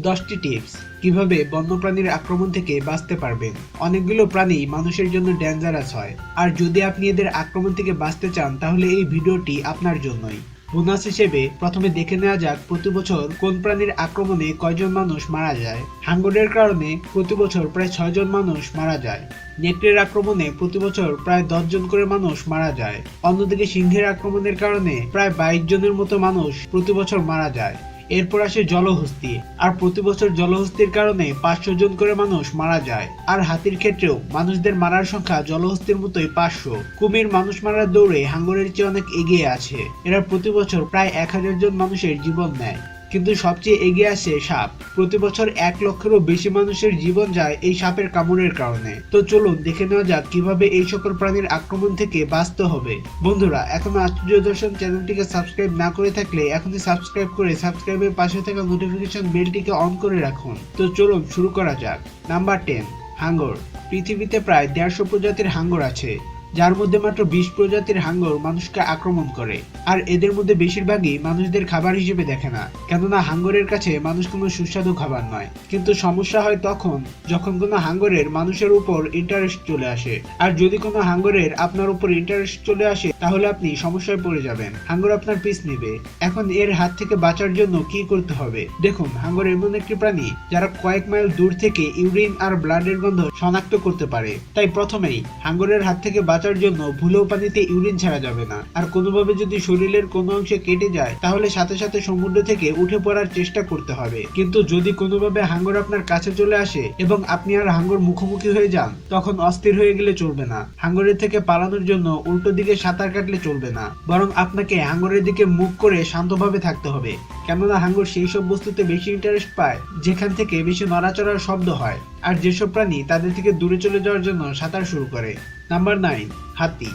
দশটি টিপস কীভাবে বন্যপ্রাণীর আক্রমণ থেকে বাঁচতে পারবেন। অনেকগুলো প্রাণী মানুষের জন্য ডেঞ্জারাস হয়। আর যদি আপনি এদের আক্রমণ থেকে বাঁচতে চান, তাহলে এই ভিডিওটি আপনার জন্যই। বোনাস হিসেবে প্রথমে দেখে নেওয়া যাক প্রতি বছর কোন প্রাণীর আক্রমণে কয়জন মানুষ মারা যায়। হাঙ্গরের কারণে প্রতি বছর প্রায় ছয়জন মানুষ মারা যায়। নেকড়ের আক্রমণে প্রতি বছর প্রায় দশ জন করে মানুষ মারা যায়। অন্যদিকে সিংহের আক্রমণের কারণে প্রায় বাইশ জনের মতো মানুষ প্রতি বছর মারা যায়। এরপর আসে জলহস্তি। আর প্রতি বছর জলহস্তির কারণে পাঁচশো জন করে মানুষ মারা যায়। আর হাতির ক্ষেত্রেও মানুষদের মারার সংখ্যা জলহস্তির মতোই পাঁচশো। কুমির মানুষ মারার দৌড়ে হাঙ্গরের চেয়ে অনেক এগিয়ে আছে। এরা প্রতি বছর প্রায় এক হাজার জন মানুষের জীবন নেয়। কিন্তু সবচেয়ে এগিয়ে আসে সাপ। প্রতি বছর এক লক্ষেরও বেশি মানুষের জীবন যায় এই সাপের কামড়ের কারণে। তো চলুন দেখে নেওয়া যাক কীভাবে এই সকল প্রাণীর আক্রমণ থেকে বাঁচতে হবে। বন্ধুরা, এখনও আশ্চর্য দর্শন চ্যানেলটিকে সাবস্ক্রাইব না করে থাকলে এখনই সাবস্ক্রাইব করে সাবস্ক্রাইবের পাশে থাকা নোটিফিকেশন বেলটিকে অন করে রাখুন। তো চলুন শুরু করা যাক। নাম্বার টেন হাঙ্গর। পৃথিবীতে প্রায় দেড়শো প্রজাতির হাঙ্গর আছে। যার মধ্যে মাত্র বিশ প্রজাতির হাঙ্গর মানুষকে আক্রমণ করে। আর এদের মধ্যে বেশিরভাগই মানুষদের খাবার হিসেবে দেখে না, কেননা হাঙ্গরের কাছে মানুষ কোনো সুস্বাদু খাবার নয়। কিন্তু সমস্যা হয় তখন যখন কোনো হাঙ্গরের মানুষের উপর ইন্টারেস্ট চলে আসে। আর যদি কোনো হাঙ্গরের আপনার উপর ইন্টারেস্ট চলে আসে, তাহলে আপনি সমস্যায় পড়ে যাবেন। হাঙ্গর আপনার পিস নেবে। এখন এর হাত থেকে বাঁচার জন্য কি করতে হবে? দেখুন, হাঙ্গর এমন একটি প্রাণী যারা কয়েক মাইল দূর থেকে ইউরিন আর ব্লাডের গন্ধ শনাক্ত করতে পারে। তাই প্রথমেই হাঙ্গরের হাত থেকে বাঁচার জন্য ভুলেও পানিতে ইউরিন ছাড়া যাবে না। আর কোনোভাবে যদি শরীরের কোনো অংশে কেটে যায়, তাহলে সাথে সাথে সমুদ্র থেকে উঠে পড়ার চেষ্টা করতে হবে। কিন্তু যদি কোনোভাবে হাঙ্গর আপনার কাছে চলে আসে এবং আপনি আর হাঙ্গর মুখোমুখি হয়ে যান, তখন অস্থির হয়ে গেলে চলবে না। হাঙ্গরের থেকে পালানোর জন্য উল্টো দিকে সাঁতার কাটলে চলবে না। বরং আপনাকে হাঙ্গরের দিকে মুখ করে শান্তভাবে থাকতে হবে। কেননা হাঙ্গর সেই সব বস্তুতে বেশি ইন্টারেস্ট পায়, যেখান থেকে বেশি নড়াচড়ার শব্দ হয়। আর যেসব প্রাণী তাদের থেকে দূরে চলে যাওয়ার জন্য সাঁতার শুরু করে। নাম্বার নাইন হাতি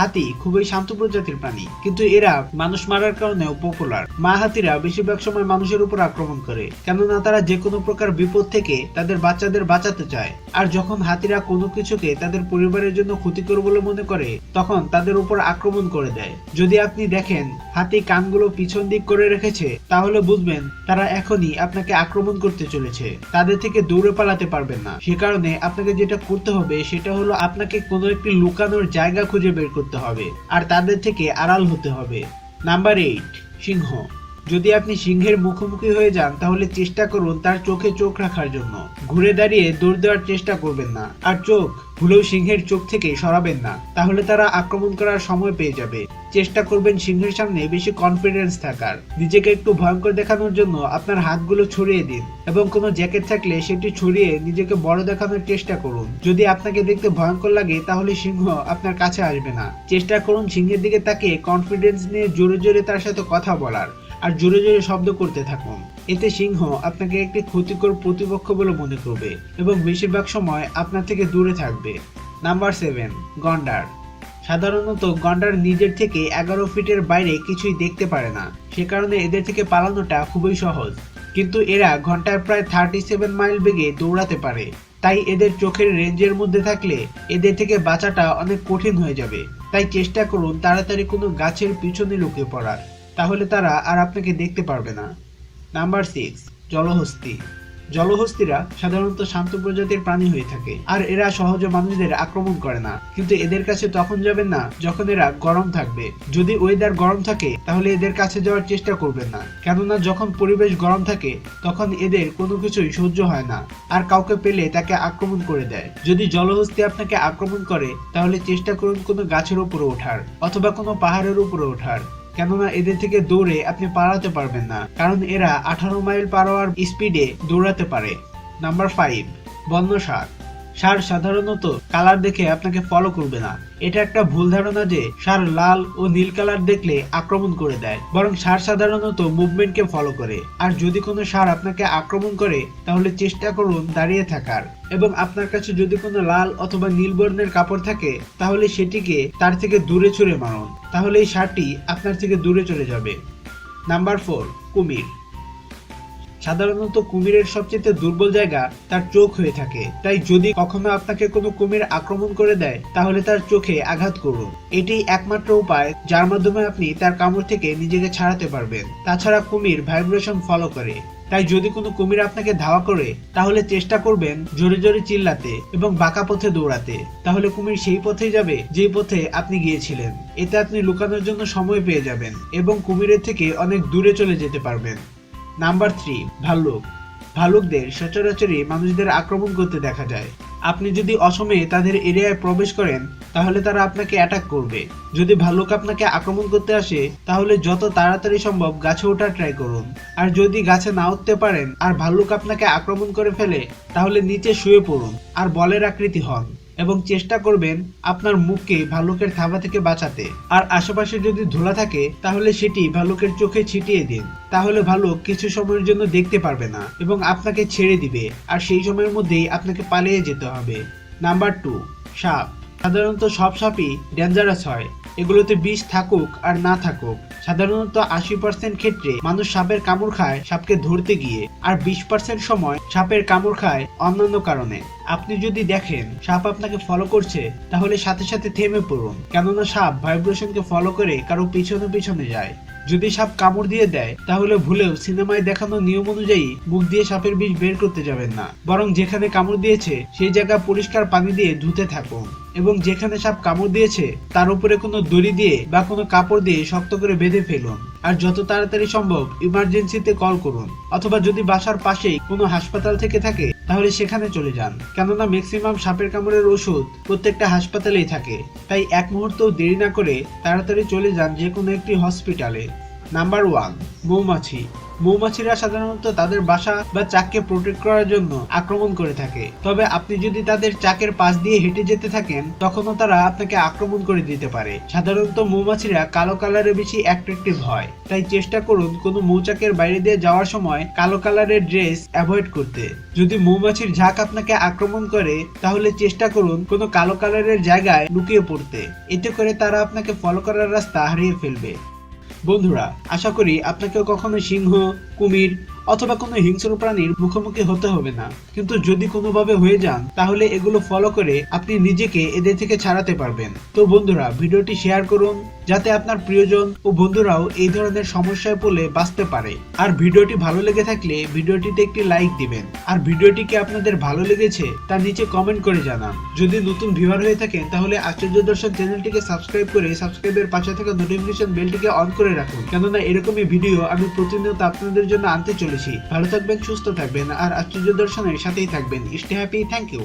হাতি খুবই শান্ত প্রজাতির প্রাণী, কিন্তু এরা মানুষ মারার কারণেও পপুলার মা হাতিরা বেশিরভাগ সময় মানুষের উপর আক্রমণ করে, কেননা তারা যে কোনো প্রকার বিপদ থেকে তাদের বাচ্চাদের বাঁচাতে চায়। আর যখন হাতিরা কোনো কিছুকে তাদের পরিবারের জন্য ক্ষতিকর বলে মনে করে, তখন তাদের উপর আক্রমণ করে দেয়। যদি আপনি দেখেন হাতি কানগুলো পিছন দিক করে রেখেছে, তাহলে বুঝবেন তারা এখনই আপনাকে আক্রমণ করতে চলেছে। তাদের থেকে দৌড়ে পালাতে পারবেন না। সে কারণে আপনাকে যেটা করতে হবে, সেটা হলো আপনাকে কোনো একটি লুকানোর জায়গা খুঁজে বের করতে হবে আর তাদের থেকে আড়াল হতে হবে। নাম্বার এইট সিংহ। যদি আপনি সিংহের মুখোমুখি হয়ে যান, তাহলে চেষ্টা করুন তার চোখে চোখ রাখার জন্য। ঘুরে দাঁড়িয়ে দৌড় দেওয়ার চেষ্টা করবেন না। আর চোখ, ভুলেও সিংহের চোখ থেকে সরাবেন না। তাহলে তারা আক্রমণ করার সময় পেয়ে যাবে। চেষ্টা করবেন সিংহের সামনে বেশি কনফিডেন্স থাকার। নিজেকে একটু ভয়ঙ্কর দেখানোর জন্য আপনার হাতগুলো ছড়িয়ে দিন এবং কোনো জ্যাকেট থাকলে সেটি ছড়িয়ে নিজেকে বড় দেখানোর চেষ্টা করুন। যদি আপনাকে দেখতে ভয়ঙ্কর লাগে, তাহলে সিংহ আপনার কাছে আসবে না। চেষ্টা করুন সিংহের দিকে তাকে কনফিডেন্স নিয়ে জোরে জোরে তার সাথে কথা বলার আর জোরে জোরে শব্দ করতে থাকুন। এতে সিংহ আপনাকে একটি ক্ষতিকর প্রতিপক্ষ বলে মনে করবে এবং বেশিরভাগ সময় আপনার থেকে দূরে থাকবে। নাম্বার সেভেন গন্ডার সাধারণত গন্ডার নিজের থেকে এগারো ফিটের বাইরে কিছুই দেখতে পারে না। সে কারণে এদের থেকে পালানোটা খুবই সহজ। কিন্তু এরা ঘন্টায় প্রায় থার্টি সেভেন মাইল বেগে দৌড়াতে পারে। তাই এদের চোখের রেঞ্জের মধ্যে থাকলে এদের থেকে বাঁচাটা অনেক কঠিন হয়ে যাবে। তাই চেষ্টা করুন তাড়াতাড়ি কোনো গাছের পিছনে লুকিয়ে পড়ার। তাহলে তারা আর আপনাকে দেখতে পারবে না। Number six জলহস্তি। জলহস্তিরা সাধারণত শান্ত প্রজাতির প্রাণী হয়ে থাকে। আর এরা সহজে মানুষদের আক্রমণ করে না। কিন্তু এদের কাছে তখন যাবেন না যখন এরা গরম থাকবে। যদি ওয়েদার গরম থাকে, তাহলে এদের কাছে যাওয়ার চেষ্টা করবেন না। কেননা যখন পরিবেশ গরম থাকে, তখন এদের কোনো কিছুই সহ্য হয় না। আর কাউকে পেলে তাকে আক্রমণ করে দেয়। যদি জলহস্তি আপনাকে আক্রমণ করে, তাহলে চেষ্টা করুন কোনো গাছের উপরে ওঠার, অথবা কোনো পাহাড়ের উপরে ওঠার। কেননা এদের থেকে দৌড়ে আপনি পালাতে পারবেন না, কারণ এরা আঠারো মাইল পার স্পিডে দৌড়াতে পারে। নাম্বার ফাইভ বন্য ষাঁড় ষাঁড় সাধারণত কালার দেখে আপনাকে ফলো করবে না। এটা একটা ভুল ধারণা যে সার লাল ও নীল কালার দেখলে আক্রমণ করে দেয়, বরং সার সাধারণত মুভমেন্টকে ফলো করে। আর যদি কোনো সার আপনাকে আক্রমণ করে, তাহলে চেষ্টা করুন দাঁড়িয়ে থাকার। এবং আপনার কাছে যদি কোনো লাল অথবা নীল বর্ণের কাপড় থাকে, তাহলে সেটিকে তার থেকে দূরে ছুঁড়ে মারুন। তাহলে এই সারটি আপনার থেকে দূরে চলে যাবে। নাম্বার ফোর কুমির। সাধারণত কুমিরের সবচেয়ে দুর্বল জায়গা তার চোখ হয়ে থাকে। তাই যদি কখনো আপনাকে কোনো কুমির আক্রমণ করে দেয়, তাহলে তার চোখে আঘাত করুন। এটি একমাত্র উপায়, যার মাধ্যমে আপনি তার কামড় থেকে নিজেকে ছাড়াতে পারবেন। তাছাড়া কুমির ভাইব্রেশন ফলো করে। তাই যদি কোনো কুমির আপনাকে ধাওয়া করে, তাহলে চেষ্টা করবেন জোরে জোরে চিল্লাতে এবং বাঁকা পথে দৌড়াতে। তাহলে কুমির সেই পথেই যাবে যেই পথে আপনি গিয়েছিলেন। এতে আপনি লুকানোর জন্য সময় পেয়ে যাবেন এবং কুমিরের থেকে অনেক দূরে চলে যেতে পারবেন। নাম্বার থ্রি, ভাল্লুক। ভালুকদের সচরাচরই মানুষদের আক্রমণ করতে দেখা যায়। আপনি যদি অসময়ে তাদের এরিয়ায় প্রবেশ করেন, তাহলে তারা আপনাকে অ্যাটাক করবে। যদি ভাল্লুক আপনাকে আক্রমণ করতে আসে, তাহলে যত তাড়াতাড়ি সম্ভব গাছে ওঠার ট্রাই করুন। আর যদি গাছে না উঠতে পারেন আর ভাল্লুক আপনাকে আক্রমণ করে ফেলে, তাহলে নিচে শুয়ে পড়ুন আর বলের আকৃতি হন। এবং চেষ্টা করবেন আপনার মুখকে ভাল্লুকের থাবা থেকে বাঁচাতে। আর আশেপাশে যদি ধুলা থাকে, তাহলে সেটি ভাল্লুকের চোখে ছিটিয়ে দিন। তাহলে ভাল্লুক কিছু সময়ের জন্য দেখতে পারবে না এবং আপনাকে ছেড়ে দিবে, আর সেই সময়ের মধ্যেই আপনাকে পালিয়ে যেতে হবে। নাম্বার টু, সাপ। সাধারণত সব সাপই ডেঞ্জারাস হয়। এগুলোতে বিষ থাকুক আর না থাকুক, সাধারণত আশি পার্সেন্ট ক্ষেত্রে মানুষ সাপের কামড় খায় সাপকে ধরতে গিয়ে আর বিশ পার্সেন্ট সময় সাপের কামড় খায় অন্যান্য কারণে। আপনি যদি দেখেন সাপ আপনাকে ফলো করছে, তাহলে সাথে সাথে থেমে পড়ুন, কেননা সাপ ভাইব্রেশনকে ফলো করে কারও পিছনে পিছনে যায়। যদি সাপ কামড় দিয়ে দেয়, তাহলে ভুলেও সিনেমায় দেখানো নিয়ম অনুযায়ী মুখ দিয়ে সাপের বিষ বের করতে যাবেন না। বরং যেখানে কামড় দিয়েছে, সেই জায়গা পরিষ্কার পানি দিয়ে ধুতে থাকুন। এবং যেখানে সাপ কামড় দিয়েছে, তার উপরে কোনো দড়ি দিয়ে বা কোনো কাপড় দিয়ে শক্ত করে বেঁধে ফেলুন। আর যত তাড়াতাড়ি সম্ভব ইমার্জেন্সিতে কল করুন। অথবা যদি বাসার পাশেই কোনো হাসপাতাল থেকে থাকে, তাহলে সেখানে চলে যান। কেননা ম্যাক্সিমাম সাপের কামড়ের ওষুধ প্রত্যেকটা হাসপাতালেই থাকে। তাই এক মুহূর্তও দেরি না করে তাড়াতাড়ি চলে যান যে কোনো একটি হসপিটালে নাম্বার ওয়ান মৌমাছি। মৌমাছিরা সাধারণত তাদের বাসা বা চাককে প্রোটেক্ট করার জন্য আক্রমণ করে থাকে। তবে আপনি যদি তাদের চাকের পাশ দিয়ে হেঁটে যেতে থাকেন, তখনও তারা আপনাকে আক্রমণ করে দিতে পারে। সাধারণত মৌমাছিরা কালো কালারে বেশি অ্যাট্রাকটিভ হয়। তাই চেষ্টা করুন কোনো মৌচাকের বাইরে দিয়ে যাওয়ার সময় কালো কালারের ড্রেস অ্যাভয়েড করতে। যদি মৌমাছির ঝাঁক আপনাকে আক্রমণ করে, তাহলে চেষ্টা করুন কোনো কালো কালারের জায়গায় লুকিয়ে পড়তে। এতে করে তারা আপনাকে ফলো করার রাস্তা হারিয়ে ফেলবে। বন্ধুরা আশা করি আপনাকেও কখনো সিংহ কুমির অথবা কোনো হিংস্র প্রাণীর মুখোমুখি হতে হবে না। কিন্তু যদি কোনোভাবে হয়ে যান, তাহলে এগুলো ফলো করে আপনি নিজেকে এদের থেকে ছাড়াতে পারবেন। তো বন্ধুরা, ভিডিওটি শেয়ার করুন, যাতে আপনার প্রিয়জন ও বন্ধুরাও এই ধরনের সমস্যায় পড়লে বাঁচতে পারে। আর ভিডিওটি ভালো লেগে থাকলে ভিডিওটিতে একটি লাইক দিবেন। আর ভিডিওটিকে আপনাদের ভালো লেগেছে তার নিচে কমেন্ট করে জানান। যদি নতুন ভিউয়ার হয়ে থাকেন, তাহলে আশ্চর্য দর্শন চ্যানেলটিকে সাবস্ক্রাইব করে সাবস্ক্রাইবের পাশে থাকা নোটিফিকেশন বেলটিকে অন করে রাখুন। কেননা এরকমই ভিডিও আমি প্রতিনিয়ত আপনাদের জন্য আনতে চলেছি। ভালো থাকবেন সুস্থ থাকবেন আর আশ্চর্য দর্শনের সাথেই থাকবেন। Stay happy thank you.